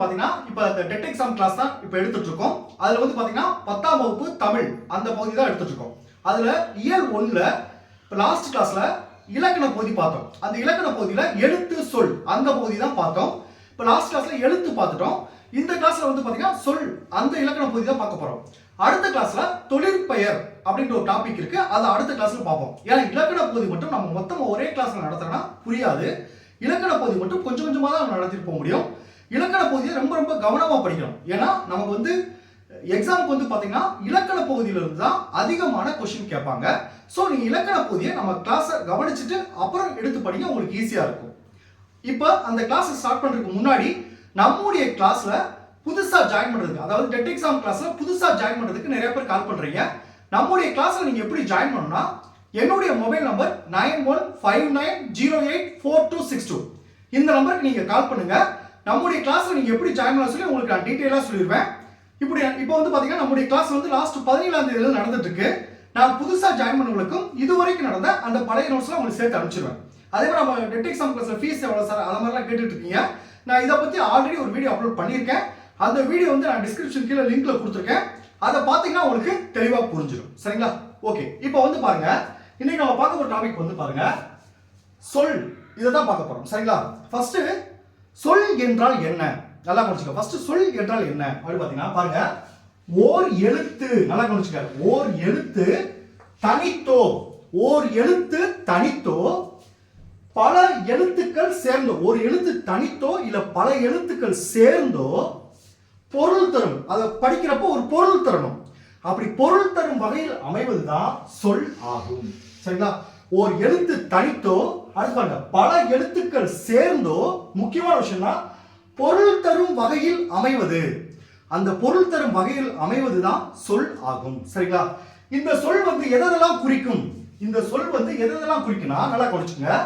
பார்த்தீங்கன்னா இப்போ இந்த டெட் எக்ஸாம் கிளாஸ் தான் இப்போ எடுத்துட்டு இருக்கோம் வந்து பார்த்தீங்கன்னா பத்தாம் வகுப்பு தமிழ் அந்த பகுதி தான் எடுத்துட்டு இருக்கோம் அதுல இயல் ஒன்றில் இப்போ லாஸ்ட் கிளாஸில் இலக்கண பகுதி பார்த்தோம். அந்த இலக்கண பகுதியில் எழுத்து சொல் அந்த பகுதி தான் பார்த்தோம். இப்போ லாஸ்ட் கிளாஸ்ல எழுத்து பார்த்துட்டோம். இந்த கிளாஸில் வந்து பார்த்தீங்கன்னா சொல் அந்த இலக்கண பகுதி தான் பார்க்க போகிறோம் அடுத்த கிளாஸ்ல தொழிற்பெயர் அப்படின்ற ஒரு டாபிக் இருக்கு. அதை அடுத்த கிளாஸில் பார்ப்போம். ஏன்னா இலக்கண பகுதி மட்டும் நம்ம மொத்தமாக ஒரே கிளாஸில் நடத்துறோம்னா புரியாது. இலக்கண பகுதி மட்டும் கொஞ்சம் கொஞ்சமாக தான் நடத்திட்டு போக முடியும். இலக்கண பகுதியை ரொம்ப ரொம்ப கவனமாக படிக்கணும். ஏன்னா நமக்கு வந்து எக்ஸாமுக்கு வந்து பார்த்தீங்கன்னா இலக்கண பகுதியிலிருந்து தான் அதிகமான கொஸ்டின் கேட்பாங்க. ஸோ நீங்கள் இலக்கண பகுதியை நம்ம கிளாஸை கவனிச்சுட்டு அப்புறம் எடுத்து படிங்க உங்களுக்கு ஈஸியாக இருக்கும். இப்போ அந்த கிளாஸை ஸ்டார்ட் பண்ணுறதுக்கு முன்னாடி நம்முடைய கிளாஸில் புதுசாக ஜாயின் பண்ணுறதுக்கு அதாவது டெட் எக்ஸாம் கிளாஸில் புதுசாக ஜாயின் பண்ணுறதுக்கு நிறைய பேர் கால் பண்ணுறீங்க நம்முடைய கிளாஸில் நீங்கள் எப்படி ஜாயின் பண்ணணும்னா என்னுடைய mobile number nine one five nine zero eight four two six two இந்த நம்பருக்கு நீங்கள் கால் பண்ணுங்கள் நம்முடைய கிளாஸில் நீங்கள் எப்படி ஜாயின் பண்ண சொல்லி உங்களுக்கு நான் டீட்டெயிலாக சொல்லிடுவேன் இப்படி இப்போ வந்து பார்த்தீங்கன்னா நம்முடைய கிளாஸ் வந்து லாஸ்ட் பதினேழாம் தேதியில் நடந்துட்டு இருக்கு நான் புதுசாக ஜாயின் பண்ணவங்களுக்கும் இதுவரைக்கும் நடந்த அந்த பழைய நோட்ஸ்லாம் உங்களுக்கு சேர்த்து அனுப்பிச்சிடுவேன் அதே மாதிரி நம்ம டெட் எக்ஸாம் கிளாஸில் ஃபீஸ் எவ்வளோ சார் அந்த மாதிரிலாம் கேட்டுட்டு இருக்கீங்க. நான் இதை பற்றி ஆல்ரெடி ஒரு வீடியோ அப்லோட் பண்ணியிருக்கேன். அந்த வீடியோ வந்து நான் டிஸ்கிரிப்ஷன் கீழே லிங்க்ல கொடுத்துருக்கேன். அதை பார்த்தீங்கன்னா உங்களுக்கு தெளிவாக புரிஞ்சிடும். சரிங்களா? ஓகே இப்போ வந்து பாருங்க. இன்னைக்கு நம்ம பார்க்க ஒரு டாபிக் வந்து பாருங்க. சொல். இதை தான் பார்க்க போறோம். சரிங்களா? ஃபர்ஸ்ட் சொல் என்றால் என்ன? நல்லா கவனிச்சுக்க. ஃபர்ஸ்ட் சொல் என்றால் என்ன? அப்படின்னு பார்த்தீங்கன்னா பாருங்க. ஓர் எழுத்து நல்லா கவனிச்சுக்க. ஓர் எழுத்து தனித்தோ. ஓர் எழுத்து தனித்தோ. பல எழுத்துக்கள் சேர்ந்தோ. ஒரு எழுத்து தனித்தோ இல்ல பல எழுத்துக்கள் சேர்ந்தோ பொருள் தரும். அதை படிக்கிறப்போ ஒரு பொருள் தரணும். அப்படி பொருள் தரும் வகையில் அமைவதுதான் சொல் ஆகும். சரிங்களா? ஓர் எழுத்து தனித்தோ அடுத்து பாருங்க பல எழுத்துக்கள் சேர்ந்தோ முக்கியமான விஷயம்னா பொருள் தரும் வகையில் அமைவது. அந்த பொருள் தரும் வகையில் அமைவதுதான் சொல் ஆகும். சரிங்களா? இந்த சொல் வந்து எதெல்லாம் குறிக்கும்? இந்த சொல் வந்து எதெல்லாம் குறிக்கும்னா நல்லா கவனிச்சுங்க.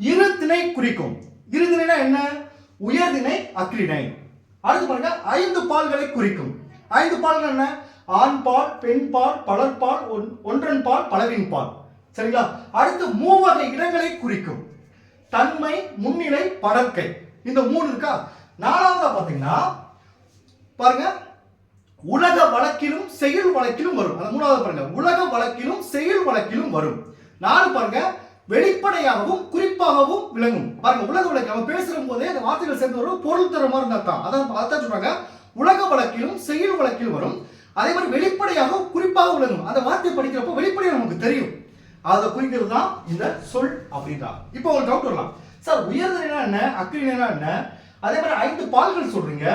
இருதிணை குறிக்கும். இரு திணைனா என்ன? உயர்திணை அக்ரிணை அடுத்து பாருங்க ஐந்து பால்களை குறிக்கும். ஐந்து பால்கள் என்ன? ஆண் பால் பெண் பால் பலர்பால் ஒன்- ஒன்றன் பால் பலவின் பால் சரிங்களா? அடுத்து மூவகை இடங்களை குறிக்கும். தன்மை முன்னிலை படற்கை. இந்த மூணு இருக்கா? நாலாவதா பாத்தீங்கன்னா பாருங்க. உலக வழக்கிலும் செயல் வழக்கிலும் வரும். அந்த மூணாவது பாருங்க. உலக வழக்கிலும் செயல் வழக்கிலும் வரும். நாலு பாருங்க. வெளிப்படையாகவும் குறிப்பாகவும் விளங்கும். பாருங்க உலக வழக்கு. நம்ம பேசுற போதே அந்த வார்த்தைகள் சேர்ந்து வரும். பொருள் தர மாதிரி தான். அதான் அதான் சொல்றாங்க. உலக வழக்கிலும் செயல் வழக்கிலும் வரும். அதே மாதிரி வெளிப்படையாகவும் குறிப்பாக விளங்கும். அந்த வார்த்தை படிக்கிறப்போ வெளிப்படையாக நமக்கு தெரியும். அதை குறிக்கிறது தான் இந்த சொல் அப்படின்றா. இப்போ ஒரு டவுட் வரலாம். சார் உயர்தனா என்ன அக்கிரினா என்ன அதே மாதிரி ஐந்து பால்கள் சொல்றீங்க.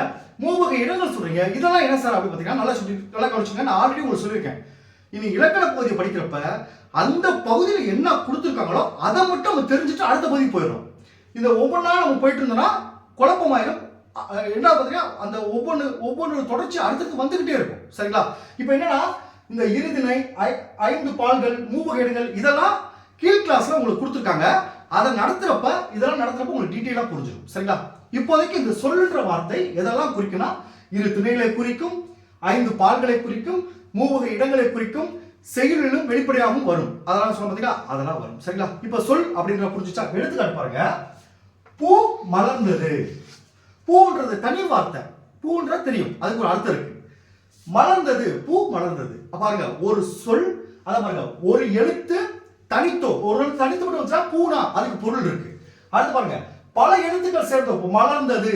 மூவகை இடங்கள் சொல்றீங்க. இதெல்லாம் என்ன சார் அப்படி பார்த்தீங்கன்னா நல்லா சொல்லி நல்லா கவனிச்சுங்க நான் ஆல்ரெடி உங்களுக்கு சொல்லியிருக்கேன். இனி இலக்கண பகுதியை படிக்கிறப்ப அந்த பகுதியில் என்ன கொடுத்துருக்காங்களோ அதை மட்டும் நம்ம தெரிஞ்சுட்டு அடுத்த பகுதி போயிடும் இந்த ஒவ்வொன்றா நம்ம போயிட்டு இருந்தோம்னா குழப்பமாயிடும் என்ன பார்த்தீங்கன்னா அந்த ஒவ்வொன்று ஒவ்வொன்று தொடர்ச்சி அடுத்தது வந்துகிட்டே இருக்கும். சரிங்களா? இப்போ என்னன்னா இந்த இருதிணை ஐ- ஐந்து பால்கள் மூவகேடுகள் இடங்கள் இதெல்லாம் கீழ் கிளாஸ்ல உங்களுக்கு கொடுத்துருக்காங்க. அதை நடத்துறப்ப இதெல்லாம் நடத்துறப்ப உங்களுக்கு டீட்டெயிலாக புரிஞ்சிடும் சரிங்களா? இப்போதைக்கு இந்த சொல்லுன்ற வார்த்தை எதெல்லாம் குறிக்கும்னா இரு திணைகளை குறிக்கும் ஐந்து பால்களை குறிக்கும் மூவகை இடங்களை குறிக்கும் செயலிலும் வெளிப்படையாகவும் வரும். அதெல்லாம் சொல்ல பார்த்தீங்களா அதெல்லாம் வரும். சரிங்களா? இப்போ சொல் அப்படின்ற புரிஞ்சுச்சா எடுத்துக்காட்டு பாருங்க. பூ மலர்ந்தது. பூன்றது தனி வார்த்தை. பூன்றது தெரியும். அதுக்கு ஒரு அர்த்தம் இருக்கு. மலர்ந்தது பூ மலர்ந்தது. பாருங்க ஒரு சொல் அதை பாருங்க ஒரு எழுத்து தனித்தோ ஒரு எழுத்து தனித்து மட்டும் வச்சா பூனா அதுக்கு பொருள் இருக்கு. அடுத்து பாருங்க பல எழுத்துக்கள் சேர்ந்தோம் மலர்ந்தது.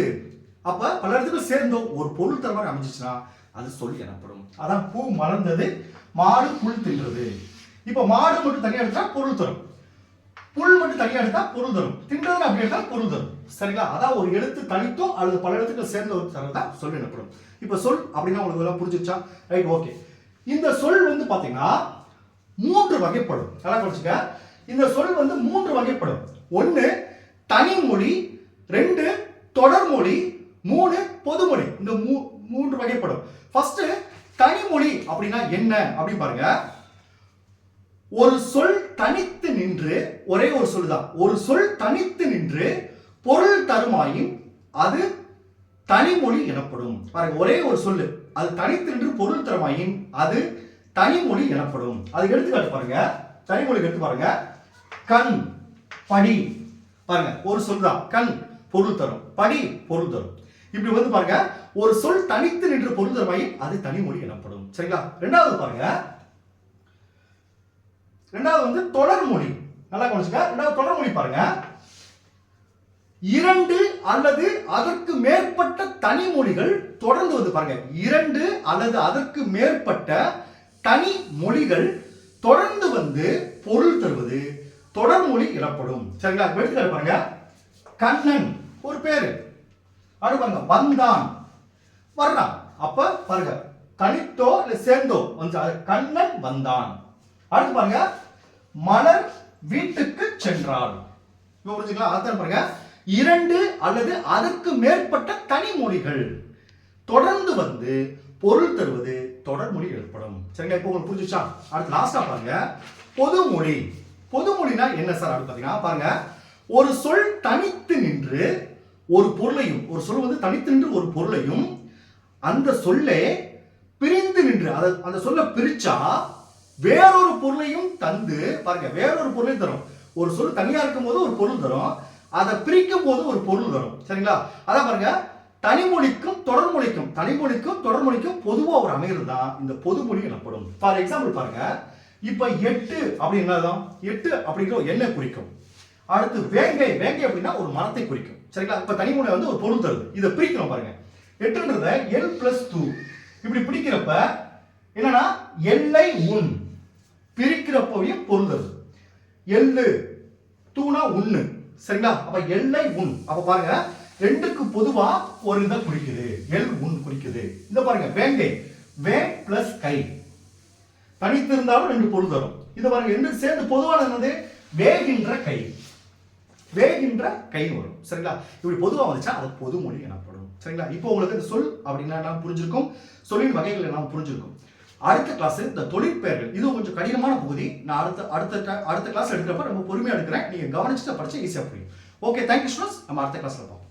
அப்ப பல எழுத்துக்கள் சேர்ந்தோம். ஒரு பொருள் தர மாதிரி அமைஞ்சிச்சுன்னா அது சொல் எனப்படும். அதான் பூ மலர்ந்தது மாடு புல் தின்றது. இப்ப மாடு மட்டும் தனியா எடுத்தா பொருள் தரும். புல் மட்டும் தனியா எடுத்தா பொருள் தரும். தின்றதுன்னு அப்படி எடுத்தா பொருள் தரும். சரிங்களா? அதான் ஒரு எழுத்து தனித்தோ அல்லது பல எழுத்துக்கள் சேர்ந்த ஒரு தரம் தான் சொல் எனப்படும் இப்ப சொல் அப்படின்னா உங்களுக்கு எல்லாம் புரிஞ்சிச்சா ரைட் ஓகே இந்த சொல் வந்து பாத்தீங்கன்னா மூன்று வகைப்படும். நல்லா படிச்சுக்க இந்த சொல் வந்து மூன்று வகைப்படும். ஒன்னு தனிமொழி ரெண்டு தொடர்மொழி மூணு பொதுமொழி இந்த மூ- மூன்று வகைப்படும். ஃபர்ஸ்ட் தனிமொழி அப்படின்னா என்ன? அப்படின்னு பாருங்க. ஒரு சொல் தனித்து நின்று ஒரே ஒரு சொல் தான் ஒரு சொல் தனித்து நின்று பொருள் தருமாயின் அது தனிமொழி எனப்படும். பாருங்க ஒரே ஒரு சொல்லு. அது தனித்து நின்று பொருள் தருமாயின் அது தனிமொழி எனப்படும். அதுக்கு எடுத்துக்காட்டு பாருங்க. தனிமொழிக்கு எடுத்து பாருங்க. கண் படி. பாருங்க ஒரு சொல் தான் கண் பொருள் தரும். படி பொருள் தரும். இப்படி வந்து பாருங்க ஒரு சொல் தனித்து நின்று பொருள் தருமாயின் அது தனிமொழி எனப்படும். சரிங்களா? ரெண்டாவது பாருங்க ரெண்டாவது வந்து தொடர்மொழி நல்லா கவனிச்சுக்க. ரெண்டாவது தொடர்மொழி பாருங்க. இரண்டு அல்லது அதற்கு மேற்பட்ட தனிமொழிகள் தொடர்ந்து வந்து பாருங்க. இரண்டு அல்லது அதற்கு மேற்பட்ட தனி மொழிகள் தொடர்ந்து வந்து பொருள் தருவது. தொடர்மொழி எனப்படும். சரிங்களா? இப்ப எடுத்துக்காட்டு பாருங்க. கண்ணன் ஒரு பேரு. அது பாருங்க வந்தான். வர்றான். அப்ப பாருங்க தனித்தோ இல்ல சேர்ந்தோ. வந்து கண்ணன் வந்தான். அடுத்து பாருங்க. மலர் வீட்டுக்கு சென்றாள் இப்ப அதுதான் பாருங்க. இரண்டு அல்லது அதற்கு மேற்பட்ட தனிமொழிகள் தொடர்ந்து வந்து பொருள் தருவது தொடர்மொழி ஏற்படும். சரிங்களா? இப்போ உங்களுக்கு புரிஞ்சுச்சா? அடுத்து லாஸ்டா பாருங்க. பொதுமொழி பொதுமொழினா என்ன சார்? அப்படின்னு பாத்தீங்கன்னா பாருங்க. ஒரு சொல் தனித்து நின்று ஒரு பொருளையும் ஒரு சொல் வந்து தனித்து நின்று ஒரு பொருளையும் அந்த சொல்லை பிரிந்து நின்று அதை அந்த சொல்லை பிரிச்சா வேறொரு பொருளையும் தந்து பாருங்க வேறொரு பொருளையும் தரும். ஒரு சொல் தனியா இருக்கும் போது ஒரு பொருள் தரும். அதை பிரிக்கும் போது ஒரு பொருள் தரும் சரிங்களா? அதான் பாருங்க தனிமொழிக்கும் தொடர்மொழிக்கும் தனிமொழிக்கும் தொடர்மொழிக்கும் பொதுவா ஒரு அமைகிறது தான் இந்த பொதுமொழி எனப்படும். ஃபார் எக்ஸாம்பிள் பாருங்க இப்ப எட்டு அப்படின்னா எட்டு அப்படிங்கிற ஒரு எண்ணெய் குறிக்கும். அடுத்து வேங்கை வேங்கை அப்படின்னா ஒரு மரத்தை குறிக்கும். சரிங்களா? இப்ப தனிமொழி வந்து ஒரு பொருள் தருது. இதை பிரிக்கணும் பாருங்க. எட்டுன்றத எல் பிளஸ் டூ இப்படி பிடிக்கிறப்ப என்னன்னா எல்லை உன். பிரிக்கிறப்பவையும் பொருள் எள்ளு தூணா உண்ணு. சரிங்களா? அப்ப எல்லை உண். அப்ப பாருங்க ரெண்டுக்கு பொதுவா ஒரு இதை குறிக்குது. எல் உண் குறிக்குது. இத பாருங்க வேங்கை. வே பிளஸ் கை. தனித்து இருந்தாலும் ரெண்டு பொருள் தரும். இது பாருங்க ரெண்டு சேர்ந்து பொதுவான என்னது? வேகின்ற கை. வேகின்ற கை வரும். சரிங்களா? இப்படி பொதுவா வந்துச்சா? அது பொதுமொழி எனப்படும். சரிங்களா? இப்போ உங்களுக்கு இந்த சொல் அப்படின்னா என்ன புரிஞ்சிருக்கும். சொல்லின் வகைகள் எல்லாம் புரிஞ்சிருக்கும். அடுத்த கிளாஸ் இந்த தொழிற்பெயர்கள் இது கொஞ்சம் கடினமான பகுதி. நான் அடுத்த அடுத்த அடுத்த கிளாஸ் எடுக்கிறப்ப ரொம்ப பொறுமையாக எடுக்கிறேன். நீங்கள் கவனிச்சுட்டு படிச்சா ஈஸியாக புரியும். ஓகே தேங்க்யூ ஸ்டூடெண்ட்ஸ் நம்ம அடுத்த கிளாஸில் பார்ப்போம்.